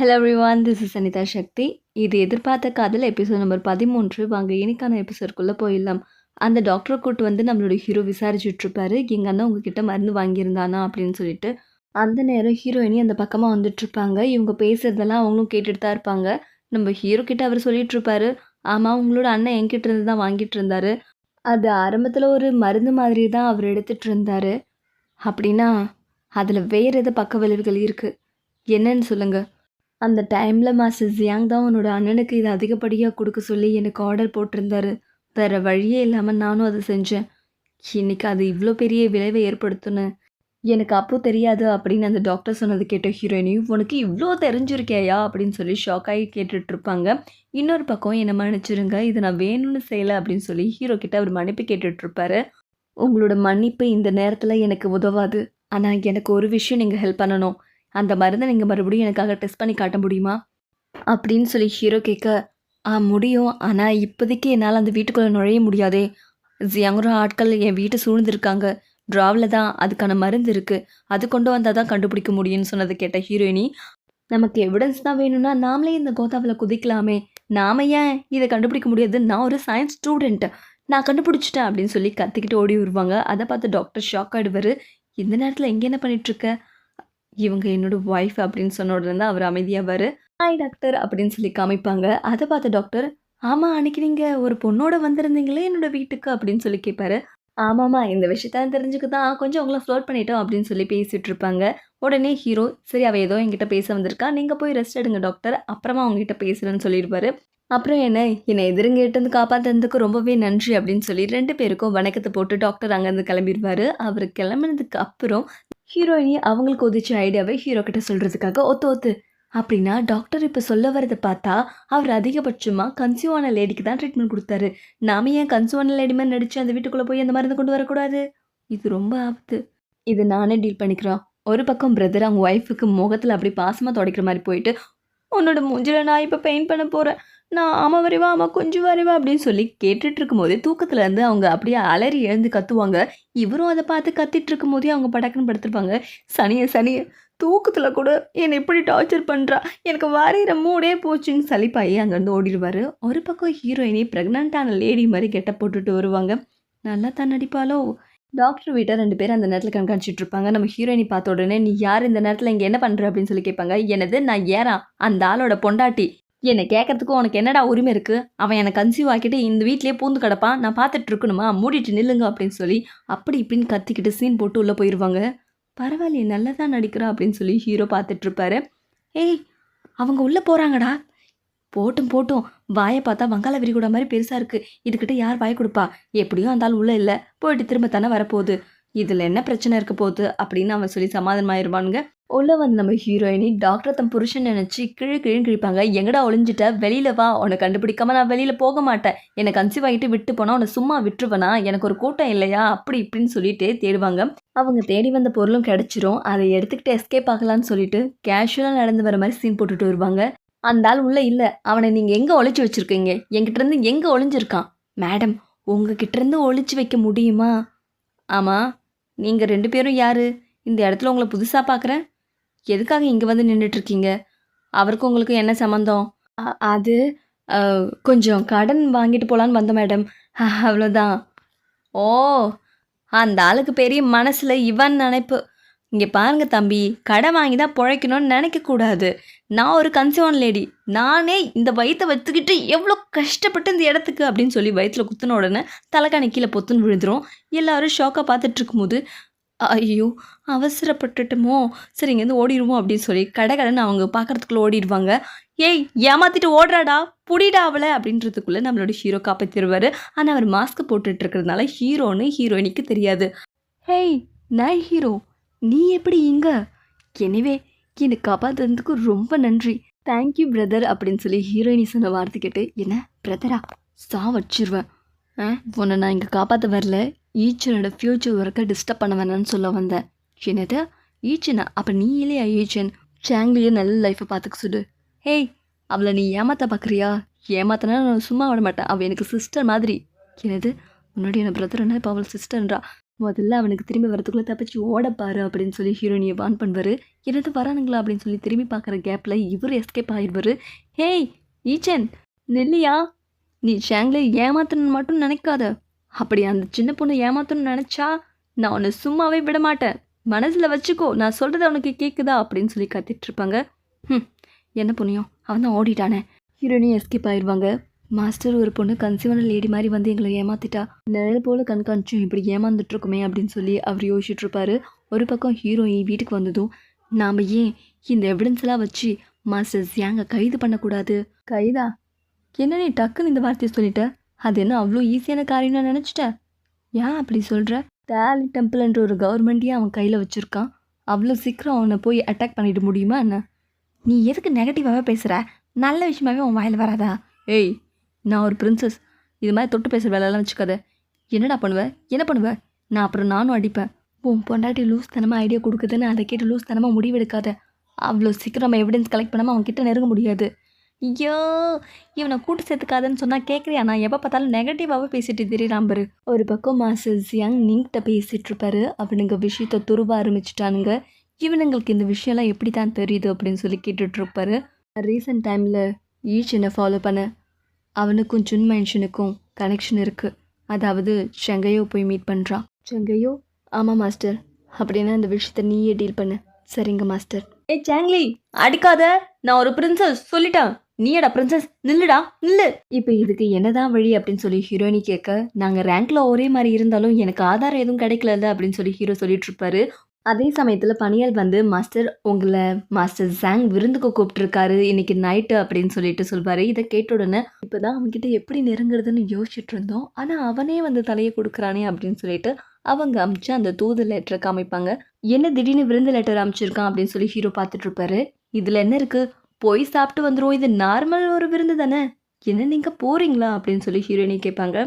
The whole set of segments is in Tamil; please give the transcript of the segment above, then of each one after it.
Hello everyone this is Anitha Sakthi இது எதிர்பார்த்த காதல் எபிசோட் நம்பர் பதிமூன்று. வாங்க இன்னைக்கான எபிசோட்குள்ளே போயிடலாம். அந்த டாக்டரை கூட்டு வந்து நம்மளோட ஹீரோ விசாரிச்சுட்ருப்பாரு எங்கள் அண்ணா உங்ககிட்ட மருந்து வாங்கியிருந்தானா அப்படின்னு சொல்லிட்டு அந்த நேரம் ஹீரோயினி அந்த பக்கமாக வந்துட்டுருப்பாங்க இவங்க பேசுகிறதெல்லாம் அவங்களும் கேட்டுட்டு தான் இருப்பாங்க. நம்ம ஹீரோ கிட்ட அவர் சொல்லிட்டுருப்பாரு ஆமாம் உங்களோட அண்ணன் என்கிட்ட இருந்து தான் வாங்கிட்டு இருந்தாரு. அது ஆரம்பத்தில் ஒரு மருந்து மாதிரி தான் அவர் எடுத்துகிட்டு இருந்தார். அப்படின்னா அதில் வேறு எது பக்க விளைவுகள் இருக்குது என்னன்னு சொல்லுங்கள் அந்த டைமில் மாஸ்டர் ஜியாங் தான் உன்னோட அண்ணனுக்கு இது அதிகப்படியாக கொடுக்க சொல்லி எனக்கு ஆர்டர் போட்டிருந்தாரு. வேறு வழியே இல்லாமல் நானும் அதை செஞ்சேன். இன்னைக்கு அது இவ்வளோ பெரிய விளைவை ஏற்படுத்துன்னு எனக்கு அப்போ தெரியாது அப்படின்னு அந்த டாக்டர் சொன்னது கேட்ட ஹீரோயினையும் உனக்கு இவ்வளோ தெரிஞ்சிருக்கேயா அப்படின்னு சொல்லி ஷாக் ஆகி இன்னொரு பக்கம் என்னை மன்னிச்சிருங்க இதை நான் வேணும்னு செய்யலை அப்படின்னு சொல்லி ஹீரோ கிட்ட அவர் மன்னிப்பு கேட்டுட்ருப்பாரு. உங்களோட மன்னிப்பு இந்த நேரத்தில் எனக்கு உதவாது. ஆனால் எனக்கு ஒரு விஷயம் நீங்கள் ஹெல்ப் பண்ணணும். அந்த மருந்தை நீங்கள் மறுபடியும் எனக்காக டெஸ்ட் பண்ணி காட்ட முடியுமா? அப்படின்னு சொல்லி ஹீரோ கேட்க ஆ முடியும். ஆனால் இப்போதைக்கு என்னால் அந்த வீட்டுக்குள்ளே நுழைய முடியாதே. ஜியாங்குற ஆட்கள் என் வீட்டை சூழ்ந்திருக்காங்க. ட்ராவில் தான் அதுக்கான மருந்து இருக்குது அது கொண்டு வந்தால் தான் கண்டுபிடிக்க முடியும்னு சொன்னதை கேட்ட ஹீரோயினி நமக்கு எவிடன்ஸ் தான் வேணும்னா நாமளே இந்த கோதாவில் குதிக்கலாமே. நாம ஏன் இதை கண்டுபிடிக்க முடியாது? நான் ஒரு சயின்ஸ் ஸ்டூடெண்ட் நான் கண்டுபிடிச்சிட்டேன். அப்படின்னு சொல்லி கத்திக்கிட்டு ஓடி வருவாங்க. அதை பார்த்து டாக்டர் ஷாக் ஆகிடுவார் இந்த நேரத்தில் எங்கே என்ன பண்ணிகிட்ருக்க இவங்க என்னோட ஒய்ஃப் அப்படின்னு சொன்ன உடனே தான் அவர் அமைதியாவார் ஹாய் டாக்டர் அப்படின்னு சொல்லி காமிப்பாங்க. அதை பார்த்த டாக்டர் ஆமாம் அன்னைக்கு நீங்கள் ஒரு பொண்ணோட வந்திருந்தீங்களே என்னோட வீட்டுக்கு? அப்படின்னு சொல்லி கேட்பாரு ஆமாம்மா இந்த விஷயத்த தெரிஞ்சுக்க தான் கொஞ்சம் உங்களை ஃப்ளோட் பண்ணிட்டோம் அப்படின்னு சொல்லி பேசிகிட்டு இருப்பாங்க உடனே ஹீரோ சரி அவள் ஏதோ என்கிட்ட பேச வந்திருக்கா. நீங்கள் போய் ரெஸ்ட் எடுங்க டாக்டர் அப்புறமா அவங்ககிட்ட பேசுகிறேன்னு சொல்லியிருப்பாரு அப்புறம் என்ன என்னை எதிர்ங்கிட்டேருந்து காப்பாற்றுறதுக்கு ரொம்பவே நன்றி அப்படின்னு சொல்லி ரெண்டு பேருக்கும் வணக்கத்தை போட்டு டாக்டர் அங்கேருந்து கிளம்பிடுவார். அவர் கிளம்புனதுக்கு அப்புறம் ஹீரோயினி அவங்களுக்கு உதிச்ச ஐடியாவை ஹீரோ கிட்ட சொல்கிறதுக்காக ஒத்து ஒத்து. அப்படின்னா டாக்டர் இப்போ சொல்ல வரதை பார்த்தா அவர் அதிகபட்சமாக கன்சியூவான லேடிக்கு தான் ட்ரீட்மெண்ட் கொடுத்தாரு. நாம ஏன் கன்சியூவான லேடி மாதிரி நடிச்சு அந்த வீட்டுக்குள்ளே போய் அந்த மருந்து கொண்டு வரக்கூடாது? இது ரொம்ப ஆபத்து. இது நானே டீல் பண்ணிக்கிறோம். ஒரு பக்கம் பிரதர் அவங்க ஒய்ஃபுக்கு முகத்தில் அப்படி பாசமாக துடைக்கிற மாதிரி போயிட்டு உன்னோட மூஞ்சில் நான் இப்போ பெயிண்ட் பண்ண போகிறேன் நான் ஆமாம் வரைவா ஆமாம் கொஞ்சம் வரைவா அப்படின்னு சொல்லி கேட்டுட்டு இருக்கும்போதே தூக்கத்துல இருந்து அவங்க அப்படியே அலறி எழுந்து கத்துவாங்க. இவரும் அதை பார்த்து கத்திட்டு இருக்கும்போதே அவங்க படக்குன்னு படுத்துருப்பாங்க. சனிய சனிய தூக்கத்தில் கூட என்னை இப்படி டார்ச்சர் பண்ணுறா எனக்கு வரைகிற மூடே போச்சுன்னு சலிப்பாயி அங்கேருந்து ஓடிடுவார். ஒரு பக்கம் ஹீரோயினி ப்ரெக்னென்ட்டான லேடி மாதிரி கெட்ட போட்டுட்டு வருவாங்க. நல்லா தான் நடிப்பாலோ டாக்டர் வீட்டை ரெண்டு பேரும் அந்த நேரத்தில் கண்காணிச்சிட்டு இருப்பாங்க நம்ம ஹீரோயினி பார்த்த உடனே நீ யார் இந்த நேரத்தில் இங்கே என்ன பண்ணுற அப்படின்னு சொல்லி கேட்பாங்க. எனது நான் ஏறா? அந்த ஆளோட பொண்டாட்டி. என்னை கேட்கறதுக்கும் உனக்கு என்னடா உரிமை இருக்குது அவன் என்னை கன்சீவ் ஆக்கிட்டு இந்த வீட்லேயே பூந்து கிடப்பான். நான் பார்த்துட்டு இருக்கணுமா? மூடிட்டு நில்லுங்க அப்படின்னு சொல்லி அப்படி இப்படின்னு கத்திக்கிட்டு சீன் போட்டு உள்ளே போயிடுவாங்க பரவாயில்லையே நல்லா தான் நடிக்கிறா அப்படின்னு சொல்லி ஹீரோ பார்த்துட்ருப்பாரு ஏய் அவங்க உள்ளே போகிறாங்கடா போட்டும் போட்டும். வாயை பார்த்தா வங்காள விரிகுடா மாதிரி பெருசாக இருக்குது இதுக்கிட்ட யார் வாய் கொடுப்பா? எப்படியும் அந்த ஆள் உள்ளே இல்லை. போயிட்டு திரும்ப தானே வரப்போகுது. இதில் என்ன பிரச்சனை இருக்க போகுது அப்படின்னு அவன் சொல்லி சமாதானமாயிருவானுங்க. உள்ள வந்து நம்ம ஹீரோயினி டாக்டர் தன் புருஷன் நினச்சி கிழு கிழு கிழிப்பாங்க. எங்கடா ஒளிஞ்சிட்ட? வெளியில் வா. உன்னை கண்டுபிடிக்காம நான் வெளியில் போக மாட்டேன். என்னை கன்சீவ் ஆகிட்டு விட்டு போனால் உன்னை சும்மா விட்டுருவனா? எனக்கு ஒரு கூட்டம் இல்லையா? அப்படி இப்படின்னு சொல்லிட்டு தேடுவாங்க. அவங்க தேடி வந்த பொருளும் கிடைச்சிரும். அதை எடுத்துக்கிட்டு எஸ்கேப் ஆகலான்னு சொல்லிட்டு கேஷுவலாக நடந்து வர மாதிரி சீன் போட்டுட்டு வருவாங்க. அந்த ஆள் உள்ளே இல்லை. அவனை நீங்கள் எங்கே ஒழிச்சு வச்சுருக்கீங்க? என்கிட்ட இருந்து எங்கே ஒளிஞ்சிருக்கான்? மேடம் உங்ககிட்டருந்து ஒழிச்சு வைக்க முடியுமா? ஆமாம் நீங்கள் ரெண்டு பேரும் யார்? இந்த இடத்துல உங்களை புதுசாக பார்க்குறேன் எதுக்காக இங்கே வந்து நின்றுட்டுருக்கீங்க அவருக்கும் உங்களுக்கும் என்ன சம்மந்தம் அ- அது கொஞ்சம் கடன் வாங்கிட்டு போகலான்னு வந்தோம் மேடம். அவ்வளோதான் ஓ அந்த ஆளுக்கு பெரிய மனசில் இவன் நினைப்பு. இங்கே பாருங்க தம்பி கடன் வாங்கி தான் பிழைக்கணும்னு நினைக்கக்கூடாது நான் ஒரு கன்சியூவன் லேடி நானே இந்த வயிற்றை வச்சுக்கிட்டு எவ்வளோ கஷ்டப்பட்டு இந்த இடத்துக்கு அப்படின்னு சொல்லி வயிற்றில் குத்துன உடனே தலைக்காணி கீழே பொத்துன்னு விழுந்துரும். எல்லோரும் ஷாக்காக பார்த்துட்டு இருக்கும்போது ஐயோ அவசரப்பட்டுட்டுமோ? சரி இங்கேருந்து ஓடிடுவோம் அப்படின்னு சொல்லி கடை கடைன்னு அவங்க பார்க்குறதுக்குள்ளே ஓடிடுவாங்க. ஏய் ஏமாத்திட்டு ஓடுறாடா புடிடா அவளை அப்படின்றதுக்குள்ளே நம்மளோட ஹீரோ காப்பாற்றிடுவார் ஆனால் அவர் மாஸ்க் போட்டுட்டு இருக்கிறதுனால ஹீரோன்னு ஹீரோயினிக்கு தெரியாது. ஹேய் நான் ஹீரோ நீ எப்படி இங்க? எனிவே என்னை காப்பாற்றுறதுக்கு ரொம்ப நன்றி. தேங்க்யூ பிரதர் அப்படின்னு சொல்லி ஹீரோயினி சொன்ன வார்த்தை கேட்டு என்ன பிரதரா சா வச்சிருவேன் ஆ? உன்னை நான் இங்கே காப்பாற்ற வரல. ஈச்சனோட ஃப்யூச்சர் ஒர்க்கை டிஸ்டர்ப் பண்ண வேணாம்னு சொல்ல வந்தேன். என்னது? ஈச்சனா? அப்போ நீ இல்லையா ஈச்சன்? சாங்லியே நல்ல லைஃப்பை பார்த்துக்க சொல்லு. ஹேய் அவளை நீ ஏமாத்த பார்க்குறியா ஏமாத்தனா நான் சும்மா விட மாட்டேன். அவள் எனக்கு சிஸ்டர் மாதிரி. என்னது? முன்னாடி என்ன பிரதர்னா இப்போ அவள் சிஸ்டர்ன்றா முதல்ல அவனுக்கு திரும்பி வரதுக்குள்ளே தப்பிச்சு ஓடப்பாரு அப்படின்னு சொல்லி ஹீரோனியை வான் பண்ணுவார். என்னது வரானுங்களா அப்படின்னு சொல்லி திரும்பி பார்க்குற கேப்பில் இவர் எஸ்கேப் ஆயிடுவார். ஹேய் ஈச்சன் நெல்லியா? நீ சாங்லே ஏமாத்தணும்னு மட்டும் நினைக்காத. அப்படி அந்த சின்ன பொண்ணு ஏமாத்தணும்னு நினச்சா நான் உன்னை சும்மாவே விட மாட்டேன் மனசில் வச்சுக்கோ. நான் சொல்கிறது அவனுக்கு கேட்குதா அப்படின்னு சொல்லி கத்திட்டு இருப்பாங்க ம் என்ன புண்ணியம்? அவன் தான் ஓடிட்டானே. ஹீரோயினியும் எஸ்கேப் ஆயிடுவாங்க மாஸ்டர் ஒரு பொண்ணு கன்சியூமர் லேடி மாதிரி வந்து எங்களை ஏமாத்திட்டா. நிழல் போல் கண்காணிச்சும் இப்படி ஏமாந்துட்ருக்குமே அப்படின்னு சொல்லி அவர் யோசிச்சுட்ருப்பாரு ஒரு பக்கம் ஹீரோயின் வீட்டுக்கு வந்ததும் நாம் ஏன் இந்த எவிடன்ஸ்லாம் வச்சு மாஸ்டர் ஏங்க கைது பண்ணக்கூடாது? கைதா? என்ன நீ டக்குன்னு இந்த வார்த்தையை சொல்லிட்ட. அது என்ன அவ்வளோ ஈஸியான காரியம்னு நினச்சிட்ட? நினச்சிட்டேன் ஏன் அப்படி சொல்கிற டேலி டெம்பிள்ன்ற ஒரு கவர்மெண்ட்டையும் அவன் கையில் வச்சுருக்கான். அவ்வளோ சீக்கிரம் அவனை போய் அட்டாக் பண்ணிட முடியுமா என்ன? நீ எதுக்கு நெகட்டிவாகவே பேசுகிற நல்ல விஷயமாவே உன் வாயில் வராதா? ஏய் நான் ஒரு பிரின்சஸ் இது மாதிரி தொட்டு பேசுகிற வேலையெல்லாம் வச்சுக்காத. என்னடா பண்ணுவ? என்ன பண்ணுவ? நான் அப்புறம் நானும் அடிப்பேன். உன் பொண்டாட்டி லூஸ் தனமாக ஐடியா கொடுக்குதுன்னு அதை கேட்டு லூஸ் தனமாக முடிவெடுக்காத. அவ்வளோ சீக்கிரம் நம்ம எவிடன்ஸ் கலெக்ட் பண்ணாமல் அவன்கிட்ட நெருங்க முடியாது. ஐயோ இவனை கூட்டு சேர்த்துக்காதன்னு சொன்னால் கேட்குறியா நான் எப்போ பார்த்தாலும் நெகட்டிவாகவே பேசிட்டு திரியிறான் பாரு ஒரு பக்கம் மாசஸ் யங் நீங்கிட்ட பேசிகிட்டு இருப்பாரு அவனுங்க விஷயத்த துருவ ஆரம்பிச்சிட்டானுங்க. இவனுங்களுக்கு இந்த விஷயம்லாம் எப்படி தான் தெரியுது அப்படின்னு சொல்லி கேட்டுட்ருப்பாரு ரீசெண்ட் டைமில் ஈச் என்னை ஃபாலோ பண்ண. அவனுக்கும் ஜுன் மென்ஷனுக்கும் கனெக்ஷன் இருக்குது அதாவது செங்கையோ போய் மீட் பண்ணுறான் செங்கையோ? ஆமாம் மாஸ்டர். அப்படின்னா இந்த விஷயத்த நீயே டீல் பண்ணு. சரிங்க மாஸ்டர். ஏ சாங்லி அடிக்காத! நான் ஒரு பிரின்சஸ் சொல்லிட்டேன். நீயடா பிரின்சஸ் நில்லுடா நில்லு. இப்போ இதுக்கு என்னதான் வழி அப்படின்னு சொல்லி ஹீரோயினி கேட்க நாங்கள் ரேங்க்ல ஒரே மாதிரி இருந்தாலும் எனக்கு ஆதாரம் எதுவும் கிடைக்கல அப்படின்னு சொல்லி ஹீரோ சொல்லிட்டு இருப்பாரு. அதே சமயத்தில் பனியல் வந்து மாஸ்டர் உங்களை மாஸ்டர் ஜாங் விருந்துக்கு கூப்பிட்டுருக்காரு. இன்னைக்கு நைட்டு அப்படின்னு சொல்லிட்டு சொல்வாரு. இதை கேட்ட உடனே இப்போ தான் அவன்கிட்ட எப்படி நெருங்குறதுன்னு யோசிச்சுட்டு இருந்தோம். ஆனால் அவனே வந்து தலையை கொடுக்குறானே அப்படின்னு சொல்லிட்டு அவங்க அமிச்சு அந்த தூது லெட்டரை காமிப்பாங்க என்ன திடீர்னு விருந்து லெட்டர் அமைச்சிருக்கான் அப்படின்னு சொல்லி ஹீரோ பார்த்துட்டு இருப்பாரு. இதில் என்ன இருக்குது போய் சாப்பிட்டு வந்துடும் இது நார்மல் ஒரு விருந்து தானே? என்ன நீங்கள் போகிறீங்களா அப்படின்னு சொல்லி ஹீரோயினி கேட்பாங்க.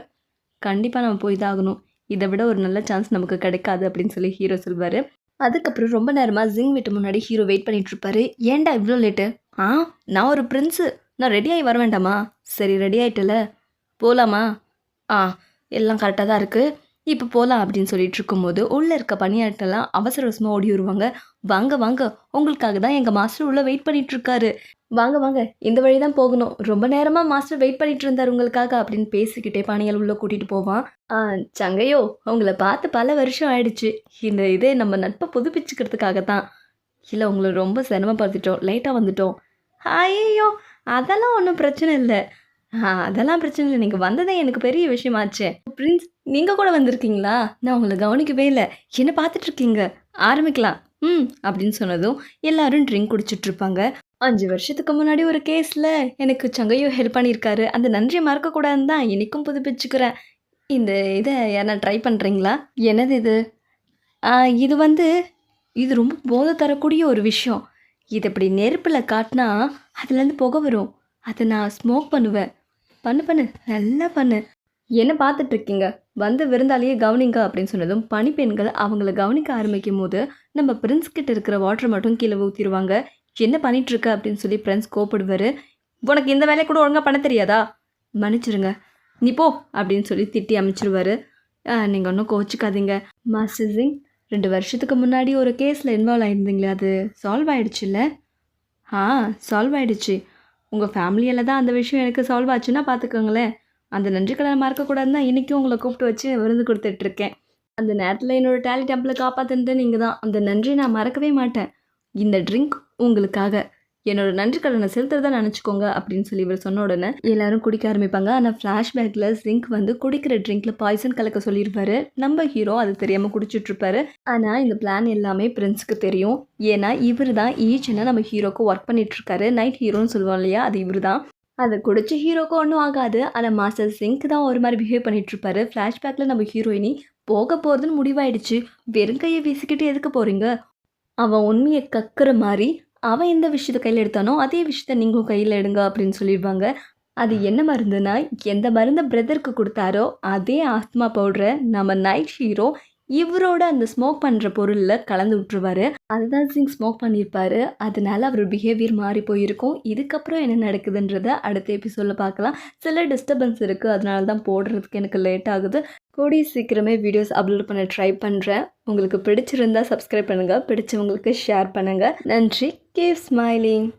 கண்டிப்பாக நம்ம போய் தான் ஆகணும். இதை விட ஒரு நல்ல சான்ஸ் நமக்கு கிடைக்காது அப்படின்னு சொல்லி ஹீரோ சொல்வார். அதுக்கப்புறம் ரொம்ப நேரமாக ஜிங் வீட்டு முன்னாடி ஹீரோ வெயிட் பண்ணிகிட்ருப்பாரு ஏன்டா இவ்வளோ லேட்டு ஆ நான் ஒரு பிரின்ஸு நான் ரெடியாகி வர வேண்டாமா? சரி ரெடி ஆகிட்டல போகலாமா ஆ எல்லாம் கரெக்டாக தான் இருக்குது இப்போ போகலாம் அப்படின்னு சொல்லிட்டு இருக்கும்போது உள்ளே இருக்க பணியாட்டெல்லாம் அவசர அவசரமாக ஓடி வருவாங்க. வாங்க வாங்க உங்களுக்காக தான் எங்கள் மாஸ்டர் உள்ளே வெயிட் பண்ணிட்டு இருக்காரு. வாங்க வாங்க இந்த வழி தான் போகணும். ரொம்ப நேரமாக மாஸ்டர் வெயிட் பண்ணிட்டு இருந்தார் உங்களுக்காக அப்படின்னு பேசிக்கிட்டே பணியால் உள்ளே கூட்டிகிட்டு போவான். ஆ சங்கையோ உங்களை பார்த்து பல வருஷம் ஆயிடுச்சு. இந்த இதே நம்ம நட்பை புதுப்பிச்சுக்கிறதுக்காக தான் இல்லை உங்களை ரொம்ப சிரமப்படுத்திட்டோம். லேட்டாக வந்துட்டோம். ஐயோ அதெல்லாம் ஒன்றும் பிரச்சனை இல்லை. ஆ அதெல்லாம் பிரச்சனை இல்லை. நீங்கள் வந்ததே எனக்கு பெரிய விஷயமாச்சே. பிரின்ஸ் நீங்கள் கூட வந்திருக்கீங்களா? நான் உங்களை கவனிக்கவே இல்லை. என்ன பார்த்துட்டு இருக்கீங்க? ஆரம்பிக்கலாம். ம் அப்படின்னு சொன்னதும் எல்லாரும் ட்ரிங்க் குடிச்சிட்டு இருப்பாங்க. அஞ்சு வருஷத்துக்கு முன்னாடி ஒரு கேஸில் எனக்கு சங்கையோ ஹெல்ப் பண்ணியிருக்காரு. அந்த நன்றியை மறக்கக்கூடாதுன்னு தான் இன்றைக்கும் புதுப்பிச்சுக்கிறேன். இந்த இதை யாரா ட்ரை பண்ணுறீங்களா என்னது இது? ஆ, இது வந்து இது ரொம்ப போதை தரக்கூடிய ஒரு விஷயம். இது இப்படி நெருப்பில் காட்டினா அதுலேருந்து புகை வரும். அதை நான் ஸ்மோக் பண்ணுவேன். பண்ணு பண்ணு. நல்லா பண்ணு. என்ன பார்த்துட்டு இருக்கீங்க வந்து விருந்தாலேயே கவனிங்க அப்படின்னு சொன்னதும் பணிப்பெண்கள் அவங்கள கவனிக்க ஆரம்பிக்கும் போது நம்ம பிரின்ஸ் கிட்ட இருக்கிற வாட்டர் மட்டும் கீழே ஊற்றிடுவாங்க என்ன பண்ணிட்டு இருக்க அப்படின்னு சொல்லி பிரின்ஸ் கோப்பிடுவார் உனக்கு இந்த வேலையை கூட ஒழுங்காக பண்ண தெரியாதா? மன்னிச்சிருங்க. நீ போ அப்படின்னு சொல்லி திட்டி அமைச்சிருவார். நீங்கள் ஒன்றும் கோச்சிக்காதீங்க மாஸ்டர் சிங் ரெண்டு வருஷத்துக்கு முன்னாடி ஒரு கேஸில் இன்வால்வ் ஆயிருந்தீங்களே அது சால்வ் ஆயிடுச்சுல்ல? ஆ சால்வ் ஆயிடுச்சு. உங்கள் ஃபேமிலியில் தான் அந்த விஷயம் எனக்கு சால்வ் ஆச்சுன்னா பார்த்துக்கோங்களேன் அந்த நன்றி கடனை மறக்கக்கூடாதுன்னு தான் இன்றைக்கும் உங்களை கூப்பிட்டு வச்சு விருந்து கொடுத்துட்ருக்கேன் அந்த நேரத்தில் என்னோட டேலி டெம்பிளை காப்பாற்றுனது நீங்கள் தான் அந்த நன்றி நான் மறக்கவே மாட்டேன். இந்த ட்ரிங்க் உங்களுக்காக. என்னோட நன்றி கடனை செலுத்துறதா நினச்சிக்கோங்க அப்படின்னு சொல்லி இவர் சொன்ன உடனே எல்லாரும் குடிக்க ஆரம்பிப்பாங்க. ஆனால் ஃப்ளாஷ்பேக்கில் சிங்க் வந்து குடிக்கிற ட்ரிங்க்கில் பாய்சன் கலக்க சொல்லியிருப்பாரு. நம்ம ஹீரோ அது தெரியாமல் குடிச்சிட்டு இருப்பாரு ஆனால் இந்த பிளான் எல்லாமே பிரின்ஸுக்கு தெரியும். ஏன்னா இவர் தான் ஈச்சனை நம்ம ஹீரோக்கு ஒர்க் பண்ணிட்டு இருக்காரு நைட் ஹீரோன்னு சொல்லுவோம் இல்லையா அது இவர் தான் அதை குடிச்ச ஹீரோக்கு ஒன்றும் ஆகாது. ஆனால் மாஸ்டர் சிங்க் தான் ஒரு மாதிரி பிஹேவ் பண்ணிட்டு இருப்பாரு ஃப்ளாஷ்பேக்கில் நம்ம ஹீரோயினி போக போகிறதுன்னு முடிவாயிடுச்சு. வெறும் கையை வீசிக்கிட்டு எதுக்கு போகிறீங்க அவன் உண்மையை கக்குற மாதிரி அவன் எந்த விஷயத்த கையில் எடுத்தானோ அதே விஷயத்த நீங்களும் கையில் எடுங்க அப்படின்னு சொல்லிடுவாங்க. அது என்ன மருந்துனா எந்த மருந்தை பிரதருக்கு கொடுத்தாரோ அதே ஆஸ்துமா பவுடரை நம்ம நைட் ஹீரோ இவரோட அந்த ஸ்மோக் பண்ணுற பொருளில் கலந்து விட்டுருவாரு. அதுதான் சிங் ஸ்மோக் பண்ணியிருப்பாரு அதனால அவர் பிஹேவியர் மாறி போயிருக்கும். இதுக்கப்புறம் என்ன நடக்குதுன்றத அடுத்த எபிசோடில் பார்க்கலாம். சில டிஸ்டர்பன்ஸ் இருக்குது அதனால தான் போடுறதுக்கு எனக்கு லேட் ஆகுது. கூடிய சீக்கிரமே வீடியோஸ் அப்லோட் பண்ண ட்ரை பண்ணுறேன் உங்களுக்கு பிடிச்சிருந்தா சப்ஸ்கிரைப் பண்ணுங்கள் பிடிச்சவங்களுக்கு ஷேர் பண்ணுங்கள் நன்றி. Keep smiling